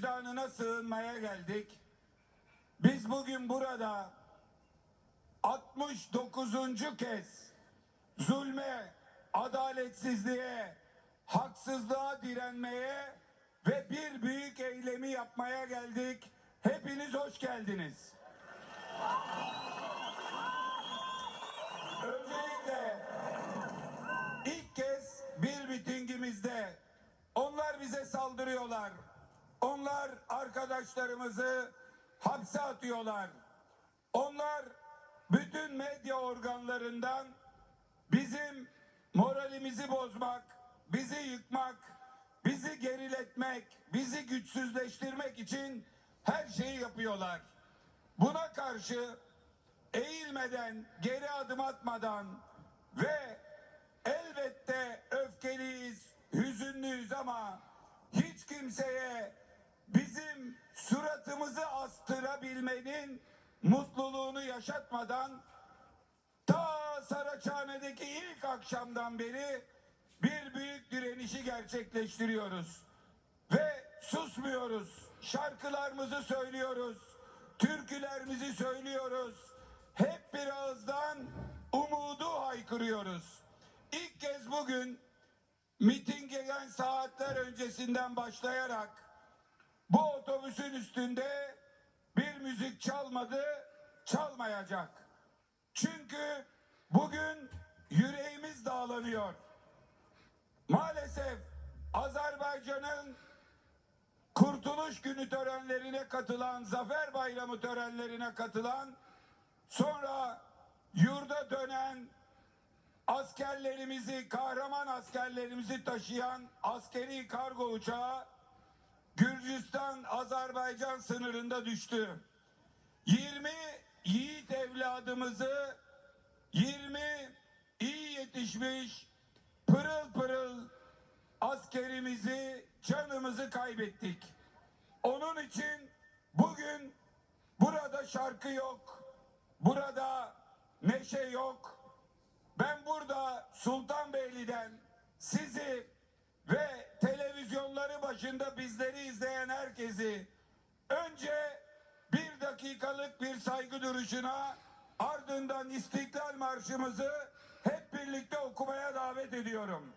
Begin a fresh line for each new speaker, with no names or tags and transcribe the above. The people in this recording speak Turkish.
vicdanına sığınmaya geldik. Biz bugün burada 69. kez zulme, adaletsizliğe, haksızlığa direnmeye ve bir büyük eylemi yapmaya geldik. Hepiniz hoş geldiniz. Öncelikle ilk kez bir mitingimizde onlar bize saldırıyorlar. Onlar arkadaşlarımızı hapse atıyorlar. Onlar bütün medya organlarından bizim moralimizi bozmak, bizi yıkmak, bizi geriletmek, bizi güçsüzleştirmek için her şeyi yapıyorlar. Buna karşı eğilmeden, geri adım atmadan ve elbette öfkeliyiz, hüzünlüyüz ama hiç kimseye bizim suratımızı astırabilmenin mutluluğunu yaşatmadan ta Saraçhane'deki ilk akşamdan beri bir büyük direnişi gerçekleştiriyoruz. Ve susmuyoruz. Şarkılarımızı söylüyoruz. Türkülerimizi söylüyoruz. Hep bir ağızdan umudu haykırıyoruz. İlk kez bugün mitingden saatler öncesinden başlayarak otobüsün üstünde bir müzik çalmadı, çalmayacak. Çünkü bugün yüreğimiz dağlanıyor. Maalesef Azerbaycan'ın Kurtuluş Günü törenlerine katılan, Zafer Bayramı törenlerine katılan, sonra yurda dönen askerlerimizi, kahraman askerlerimizi taşıyan askeri kargo uçağı Gürcistan-Azerbaycan sınırında düştü. 20 yiğit evladımızı 20 iyi yetişmiş pırıl pırıl askerimizi canımızı kaybettik. Onun için bugün burada şarkı yok. Burada neşe yok. Ben burada Sultanbeyli'den sizi başında bizleri izleyen herkesi önce bir dakikalık bir saygı duruşuna ardından İstiklal Marşımızı hep birlikte okumaya davet ediyorum.